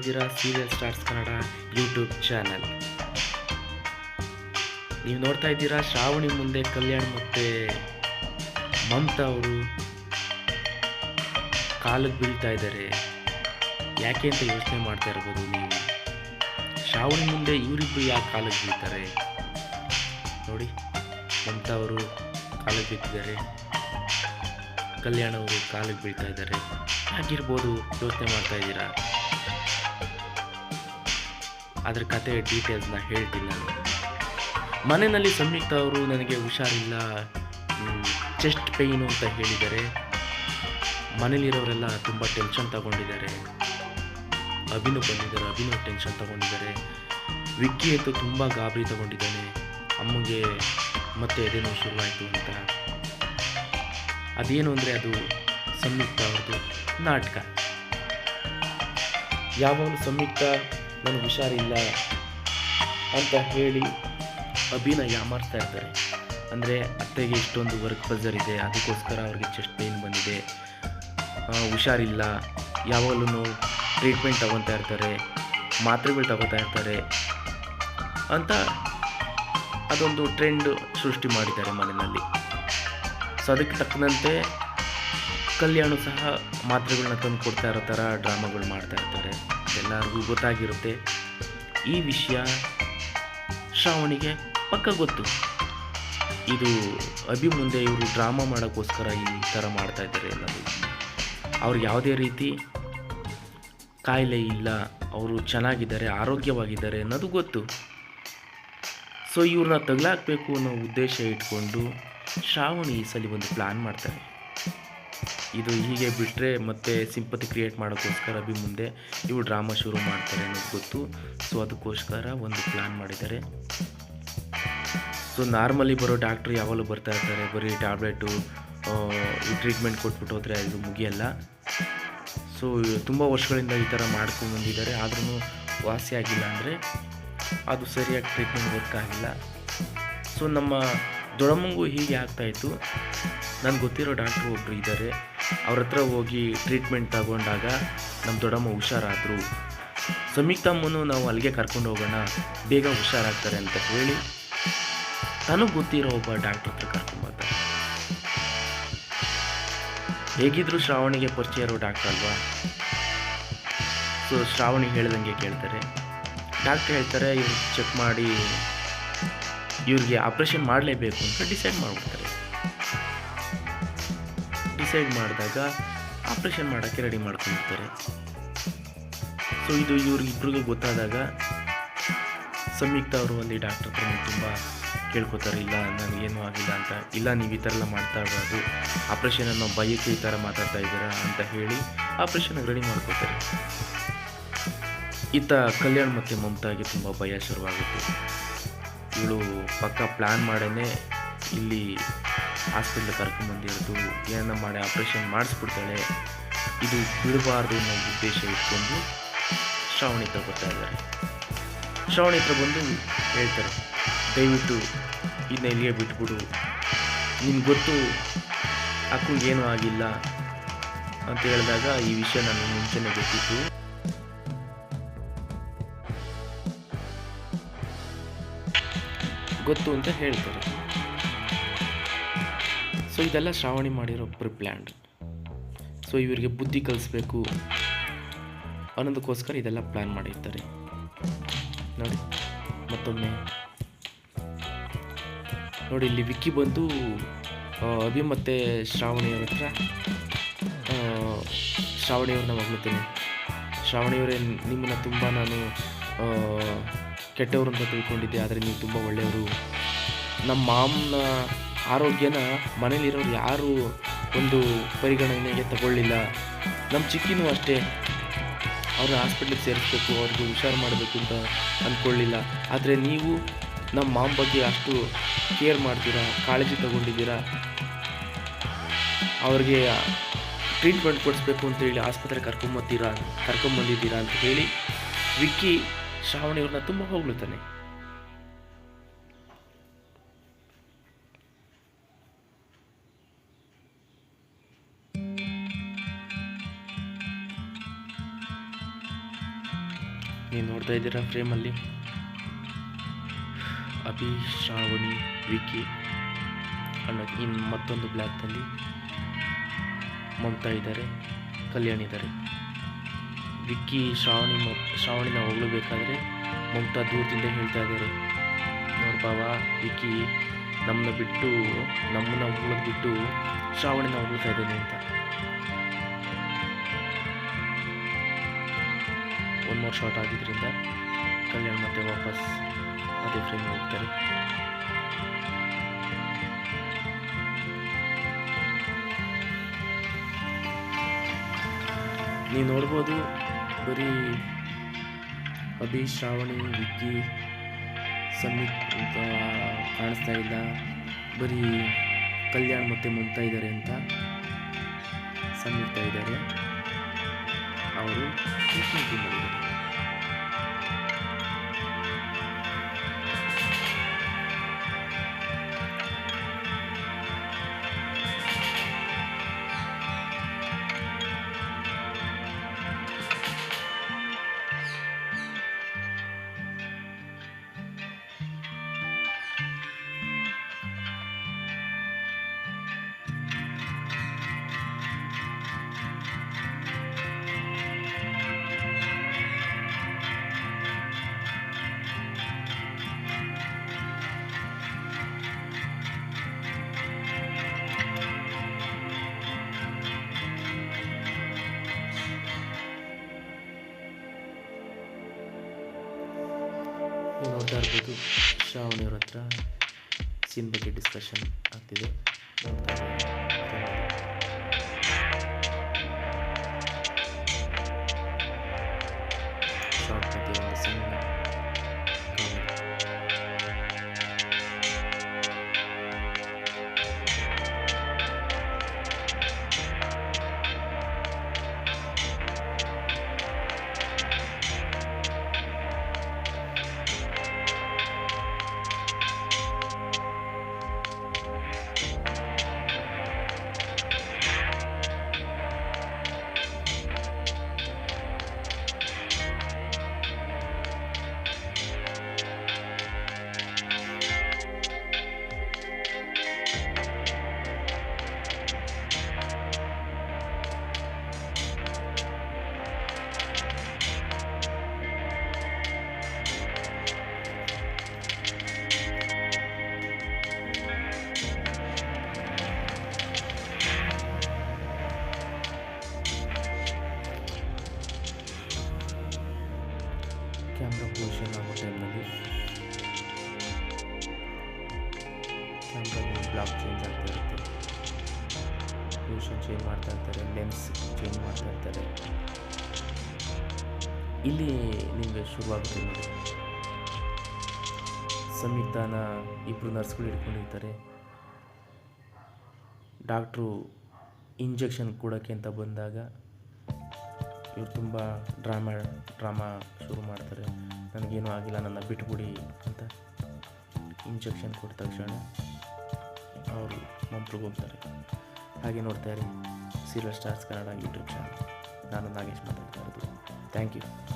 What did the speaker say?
ಇದ್ದೀರಾ serial stars Kannada YouTube channel ನೀವು ನೋಡ್ತಾ ಇದ್ದೀರಾ ಶ್ರಾವಣಿ ಮುಂದೆ ಕಲ್ಯಾಣ್ ಮತ್ತೆ ಮಮತಾ ಅವರು ಕಾಲಿಗೆ ಬೀಳ್ತಾ ಇದ್ದಾರೆ. ಯಾಕೆ ಅಂತ ಯೋಚನೆ ಮಾಡ್ತಾ ಇರ್ಬೋದು ನೀವು? ಶ್ರಾವಣಿ ಮುಂದೆ ಇವರಿಬ್ಬರು ಯಾಕೆ ಕಾಲಕ್ಕೆ ಬೀಳ್ತಾರೆ? ನೋಡಿ ಮಮತಾ ಅವರು ಕಾಲಿಗೆ ಬೀಳ್ತಿದ್ದಾರೆ. ಕಲ್ಯಾಣ ಅವರು ಕಾಲಿಗೆ ಬೀಳ್ತಾ ಇದ್ದಾರೆ. ಆಗಿರ್ಬೋದು ಯೋಚನೆ ಮಾಡ್ತಾ ಇದ್ದೀರಾ? ಅದ್ರ ಕತೆ ಡೀಟೇಲ್ಸ್ನ ಹೇಳ್ತೀನಿ ನಾನು. ಮನೆಯಲ್ಲಿ ಸಂಯುಕ್ತ ಅವರು ನನಗೆ ಹುಷಾರಿಲ್ಲ ಚೆಸ್ಟ್ ಪೇಯ್ನು ಅಂತ ಹೇಳಿದ್ದಾರೆ ಮನೇಲಿರೋರೆಲ್ಲ ತುಂಬ ಟೆನ್ಷನ್ ತಗೊಂಡಿದ್ದಾರೆ. ಅಭಿನವ್ ಬಂದಿದ್ದಾರೆ, ಅಭಿನವ್ ಟೆನ್ಷನ್ ತಗೊಂಡಿದ್ದಾರೆ. ವಿಕ್ಕಿ ಅಂತೂ ತುಂಬ ಗಾಬರಿ ತಗೊಂಡಿದ್ದಾನೆ. ಅಮ್ಮಗೆ ಮತ್ತೆ ಎದೆನೋ ಶುರುವಾಯಿತು ಅಂತ. ಅದೇನು ಅಂದರೆ ಅದು ಸಂಯುಕ್ತ ಅವ್ರದ್ದು ನಾಟಕ. ಯಾವಾಗಲೂ ಸಂಯುಕ್ತ ನನಗೆ ಹುಷಾರಿಲ್ಲ ಅಂತ ಹೇಳಿ ಅಭಿನಯ ಯಾಮಾರಿಸ್ತಾ ಇರ್ತಾರೆ ಅಂದರೆ ಅತ್ತೆಗೆ ಇಷ್ಟೊಂದು ವರ್ಕ್ ಪ್ರೆಸರ್ ಇದೆ, ಅದಕ್ಕೋಸ್ಕರ ಅವ್ರಿಗೆ ಚೆಸ್ಟ್ ಪೇಯ್ನ್ ಬಂದಿದೆ. ಹುಷಾರಿಲ್ಲ ಯಾವಾಗಲೂ ಟ್ರೀಟ್ಮೆಂಟ್ ತಗೊತಾ ಇರ್ತಾರೆ, ಮಾತ್ರೆಗಳು ತಗೋತಾ ಇರ್ತಾರೆ ಅಂತ ಅದೊಂದು ಟ್ರೆಂಡ್ ಸೃಷ್ಟಿ ಮಾಡಿದ್ದಾರೆ ಮನೆಯಲ್ಲಿ. ಸೊ ಅದಕ್ಕೆ ತಕ್ಕಂತೆ ಕಲ್ಯಾಣು ಸಹ ಮಾತ್ರೆಗಳನ್ನ ತಂದು ಕೊಡ್ತಾ ಇರೋ ಥರ ಡ್ರಾಮಾಗಳು ಮಾಡ್ತಾ ಇರ್ತಾರೆ. ಎಲ್ಲರಿಗೂ ಗೊತ್ತಾಗಿರುತ್ತೆ. ಈ ವಿಷಯ ಶ್ರಾವಣಿಗೆ ಪಕ್ಕ ಗೊತ್ತು. ಇದು ಅಭಿ ಮುಂದೆ ಇವರು ಡ್ರಾಮಾ ಮಾಡೋಕ್ಕೋಸ್ಕರ ಈ ಥರ ಮಾಡ್ತಾ ಇದ್ದಾರೆ ಎಲ್ಲರೂ. ಅವ್ರಿಗೆ ಯಾವುದೇ ರೀತಿ ಕಾಯಿಲೆ ಇಲ್ಲ, ಅವರು ಚೆನ್ನಾಗಿದ್ದಾರೆ, ಆರೋಗ್ಯವಾಗಿದ್ದಾರೆ ಅನ್ನೋದು ಗೊತ್ತು. ಸೊ ಇವ್ರನ್ನ ತಗಲಾಕಬೇಕು ಅನ್ನೋ ಉದ್ದೇಶ ಇಟ್ಕೊಂಡು ಶ್ರಾವಣಿ ಈ ಸಲ ಒಂದು ಪ್ಲ್ಯಾನ್ ಮಾಡ್ತಾರೆ. ಇದು ಹೀಗೆ ಬಿಟ್ಟರೆ ಮತ್ತೆ ಸಿಂಪತಿ ಕ್ರಿಯೇಟ್ ಮಾಡೋಕ್ಕೋಸ್ಕರ ಅಭಿ ಮುಂದೆ ಇವು ಡ್ರಾಮಾ ಶುರು ಮಾಡ್ತಾರೆ ಅನ್ನೋದು ಗೊತ್ತು. ಸೊ ಅದಕ್ಕೋಸ್ಕರ ಒಂದು ಪ್ಲ್ಯಾನ್ ಮಾಡಿದ್ದಾರೆ. ಸೊ ನಾರ್ಮಲಿ ಬರೋ ಡಾಕ್ಟ್ರು ಯಾವಾಗಲೂ ಬರ್ತಾ ಇರ್ತಾರೆ. ಬರೀ ಟ್ಯಾಬ್ಲೆಟು ಟ್ರೀಟ್ಮೆಂಟ್ ಕೊಟ್ಬಿಟ್ಟು ಹೋದರೆ ಇದು ಮುಗಿಯಲ್ಲ. ಸೊ ತುಂಬ ವರ್ಷಗಳಿಂದ ಈ ಥರ ಮಾಡ್ಕೊಂಡು ಬಂದಿದ್ದಾರೆ. ಆದ್ರೂ ವಾಸಿ ಆಗಿಲ್ಲ ಅಂದರೆ ಅದು ಸರಿಯಾಗಿ ಟ್ರೀಟ್ಮೆಂಟ್ ವರ್ಕ್ ಆಗಿಲ್ಲ. ಸೊ ನಮ್ಮ ದೊಡಮಂಗು ಹೀಗೆ ಆಗ್ತಾಯಿತ್ತು ನನಗೆ ಗೊತ್ತಿರೋ ಡಾಕ್ಟ್ರು ಒಬ್ಬರು ಇದ್ದಾರೆ. ಅವ್ರ ಹತ್ರ ಹೋಗಿ ಟ್ರೀಟ್ಮೆಂಟ್ ತಗೊಂಡಾಗ ನಮ್ಮ ದೊಡ್ಡಮ್ಮ ಹುಷಾರಾದರು. ಸಮೀಕ್ತಮ್ಮನೂ ನಾವು ಅಲ್ಲಿಗೆ ಕರ್ಕೊಂಡು ಹೋಗೋಣ, ಬೇಗ ಹುಷಾರಾಗ್ತಾರೆ ಅಂತ ಹೇಳಿ ತನಗೆ ಗೊತ್ತಿರೋ ಒಬ್ಬ ಡಾಕ್ಟ್ರ್ ಹತ್ರ ಕರ್ಕೊಂಬರ್ತಾರೆ ಹೇಗಿದ್ರು ಶ್ರಾವಣಿಗೆ ಪರಿಚಯ ಇರೋ ಡಾಕ್ಟ್ರ್ ಅಲ್ವಾ? ಸೊ ಶ್ರಾವಣಿ ಹೇಳ್ದಂಗೆ ಕೇಳ್ತಾರೆ. ಡಾಕ್ಟ್ರ್ ಹೇಳ್ತಾರೆ ಇವ್ರು ಚೆಕ್ ಮಾಡಿ, ಇವ್ರಿಗೆ ಆಪ್ರೇಷನ್ ಮಾಡಲೇಬೇಕು ಅಂತ ಡಿಸೈಡ್ ಮಾಡಿಬಿಡ್ತಾರೆ. ಡಿಸೈಡ್ ಮಾಡಿದಾಗ ಆಪ್ರೇಷನ್ ಮಾಡೋಕ್ಕೆ ರೆಡಿ ಮಾಡ್ಕೊಂಡಿರ್ತಾರೆ. ಸೊ ಇದು ಇವ್ರಿಗಿಬ್ರಿಗೂ ಗೊತ್ತಾದಾಗ ಸಂಯುಕ್ತ ಅವರು ಅಲ್ಲಿ ಡಾಕ್ಟರ್ ಹತ್ರ ತುಂಬ ಕೇಳ್ಕೊತಾರೆ, ಇಲ್ಲ ನನಗೇನು ಆಗಿಲ್ಲ ಅಂತ. ಇಲ್ಲ, ನೀವು ಈ ಥರ ಎಲ್ಲ ಮಾಡ್ತಾ ಇರಬಾರ್ದು ಆಪ್ರೇಷನ್ ಅನ್ನೋ ಭಯಕ್ಕೆ ಈ ಥರ ಮಾತಾಡ್ತಾ ಇದ್ದೀರಾ ಅಂತ ಹೇಳಿ ಆಪ್ರೇಷನ್ಗೆ ರೆಡಿ ಮಾಡ್ಕೋತಾರೆ. ಈತ ಕಲ್ಯಾಣ್ ಮತ್ತು ಮಮತಾಗೆ ತುಂಬ ಭಯ ಶುರುವಾಗುತ್ತೆ. ಇವಳು ಪಕ್ಕ ಪ್ಲ್ಯಾನ್ ಮಾಡೇ ಇಲ್ಲಿ ಹಾಸ್ಪಿಟ್ಲ್ ಕರ್ಕೊಂಬಂದಿರೋದು ಏನನ್ನ ಮಾಡಿ ಆಪ್ರೇಷನ್ ಮಾಡಿಸ್ಬಿಡ್ತಾಳೆ. ಇದು ಬಿಡಬಾರ್ದು ಅನ್ನೋ ಉದ್ದೇಶ ಇಟ್ಕೊಂಡು ಶ್ರಾವಣಿ ಹತ್ರ ಬರ್ತಾ ಇದ್ದಾರೆ. ಶ್ರಾವಣಿ ಹತ್ರ ಬಂದು ಹೇಳ್ತಾರೆ, ದಯವಿಟ್ಟು ಇದನ್ನ ಇಲ್ಲಿಗೆ ಬಿಟ್ಬಿಡು. ನಿನ್ಗೆ ಗೊತ್ತು, ಅಕ್ಕಂಗೆ ಏನೂ ಆಗಿಲ್ಲ ಅಂತ ಹೇಳಿದಾಗ ಈ ವಿಷಯ ನನಗೆ ಮುಂಚೆನೇ ಗೊತ್ತಿತ್ತು. ಗೊತ್ತು ಅಂತ ಹೇಳ್ತಾರೆ. ಸೊ ಇದೆಲ್ಲ ಶ್ರಾವಣಿ ಮಾಡಿರೋ ಪ್ರಿ ಪ್ಲ್ಯಾಂಡ್ ಸೊ ಇವರಿಗೆ ಬುದ್ಧಿ ಕಲಿಸ್ಬೇಕು ಅನ್ನೋದಕ್ಕೋಸ್ಕರ ಇದೆಲ್ಲ ಪ್ಲ್ಯಾನ್ ಮಾಡಿರ್ತಾರೆ. ನೋಡಿ, ಮತ್ತೊಮ್ಮೆ. ನೋಡಿ, ಇಲ್ಲಿ ವಿಕ್ಕಿ ಬಂದು ಅಭಿ ಮತ್ತು ಶ್ರಾವಣಿಯವ್ರ ಹತ್ರ ಶ್ರಾವಣಿಯವ್ರನ್ನ ಮಗ್ಳುತ್ತೇನೆ. ಶ್ರಾವಣಿಯವರೇ ನಿಮ್ಮನ್ನು ತುಂಬ ನಾನು ಕೆಟ್ಟವರು ಅಂತ ತಿಳ್ಕೊಂಡಿದ್ದೆ, ಆದರೆ ನೀವು ತುಂಬ ಒಳ್ಳೆಯವರು. ನಮ್ಮ ಮಾಮನ ಆರೋಗ್ಯನ ಮನೇಲಿರೋರು ಯಾರೂ ಒಂದು ಪರಿಗಣನೆಗೆ ತಗೊಳ್ಳಿಲ್ಲ. ನಮ್ಮ ಚಿಕ್ಕಿನೂ ಅಷ್ಟೇ. ಅವ್ರನ್ನ ಹಾಸ್ಪಿಟ್ಲಿಗೆ ಸೇರಿಸ್ಬೇಕು, ಅವ್ರಿಗೆ ಹುಷಾರು ಮಾಡಬೇಕು ಅಂತ ಅಂದ್ಕೊಳ್ಳಿಲ್ಲ ಆದರೆ ನೀವು ನಮ್ಮ ಮಾಮ್ ಬಗ್ಗೆ ಅಷ್ಟು ಕೇರ್ ಮಾಡ್ತೀರಾ, ಕಾಳಜಿ ತಗೊಂಡಿದ್ದೀರಾ? ಅವ್ರಿಗೆ ಟ್ರೀಟ್ಮೆಂಟ್ ಕೊಡಿಸ್ಬೇಕು ಅಂತ ಹೇಳಿ ಆಸ್ಪತ್ರೆಗೆ ಕರ್ಕೊಂಬತ್ತೀರಾ, ಕರ್ಕೊಂಬಂದಿದ್ದೀರಾ ಅಂತ ಹೇಳಿ ವಿಕ್ಕಿ ಶ್ರಾವಣಿಯವ್ರನ್ನ ತುಂಬ ಹೊಗಳುತ್ತಾನೆ. ನೀವು ನೋಡ್ತಾ ಇದ್ದೀರಾ ಫ್ರೇಮಲ್ಲಿ? ಅಭಿ, ಶ್ರಾವಣಿ ವಿಕಿ ಅನ್ನೋ ಇನ್ನು ಮತ್ತೊಂದು ಬ್ಲ್ಯಾಕ್ನಲ್ಲಿ ಮಮತಾ ಇದ್ದಾರೆ, ಕಲ್ಯಾಣ್ ಇದ್ದಾರೆ. ವಿಕ್ಕಿ, ಶ್ರಾವಣಿ ಮ ಶ್ರಾವಣಿನ ಹೊಗಳಬೇಕಾದ್ರೆ ಮಮತಾ ದೂರದಿಂದ ಹೇಳ್ತಾ ಇದ್ದಾರೆ. ನೋಡಿ ಬಾವ ವಿಕ್ಕಿ ನಮ್ಮನ್ನ ಬಿಟ್ಟು, ನಮ್ಮನ್ನ ಹೊಗಳೋದು ಬಿಟ್ಟು ಶ್ರಾವಣಿನ ಹೊಗಳ್ತಾ ಇದ್ದೀನಿ ಅಂತ. ಒಂದು ಮೂರು ಶಾರ್ಟ್ ಆಗಿದ್ದರಿಂದ ಕಲ್ಯಾಣ್ ಮತ್ತೆ ವಾಪಸ್ ಅದೇ ಫ್ರೇಮ್ ಹೋಗ್ತಾರೆ. ನೀವು ನೋಡ್ಬೋದು ಬರೀ ಅಭಿ, ಶ್ರಾವಣಿ, ವಿಕ್ಕಿ ಸಮಿತ್ ಅಂತ ಕಾಣಿಸ್ತಾ ಇಲ್ಲ. ಬರೀ ಕಲ್ಯಾಣ್ ಮತ್ತೆ ಮಮತಾ ಇದ್ದಾರೆ ಅಂತ ಸಮಿತಾ ಇದ್ದಾರೆ. ಅವರು ಟ್ರೀಟ್ಮೆಂಟ್ ನೋಡ್ತಾ ಇರ್ಬೋದು ಶ್ರಾವಣಿಯವ್ರ ಹತ್ರ ಸೀನ್ ಬಗ್ಗೆ ಡಿಸ್ಕಷನ್ ಆಗ್ತಿದೆ. ಕ್ಯಾಮ್ರಾ ಪೊಸಿಷನ್ ಆಗೋ ಟೈಮ್ನಲ್ಲಿ ಕ್ಯಾಮ್ರಾ ಬ್ಲಾಕ್ ಚೇಂಜ್ ಆಗ್ತಾ ಇರುತ್ತೆ ಪೊಸಿಷನ್ ಚೇಂಜ್ ಮಾಡ್ತಾ ಇರ್ತಾರೆ ಲೆನ್ಸ್ ಚೇಂಜ್ ಮಾಡ್ತಾ ಇರ್ತಾರೆ ಇಲ್ಲಿ ನಿಮಗೆ ಶುರುವಾಗುತ್ತೆ ನೋಡಿ ಸಂಯುಕ್ತಾನ ಇಬ್ಬರು ನರ್ಸ್ಗಳು ಹಿಡ್ಕೊಂಡಿರ್ತಾರೆ ಡಾಕ್ಟ್ರು ಇಂಜೆಕ್ಷನ್ ಕೊಡೋಕ್ಕೆ ಅಂತ ಬಂದಾಗ ಇವ್ರು ತುಂಬ ಡ್ರಾಮಾ ಡ್ರಾಮಾ ಶುರು ಮಾಡ್ತಾರೆ. ನನಗೇನು ಆಗಿಲ್ಲ, ನನ್ನ ಬಿಟ್ಬಿಡಿ ಅಂತ ಇಂಜೆಕ್ಷನ್ ಕೊಟ್ಟ ತಕ್ಷಣ ಅವರು ಮಂಪ್ರಿಗೆ ಹೋಗ್ತಾರೆ. ಹಾಗೆ ನೋಡ್ತಾ ಇರಿ. Serial stars Kannada YouTube channel ನಾನು ನಾಗೇಶ್ ಮಾತಾಡ್ತಾ ಇರೋದು. Thank you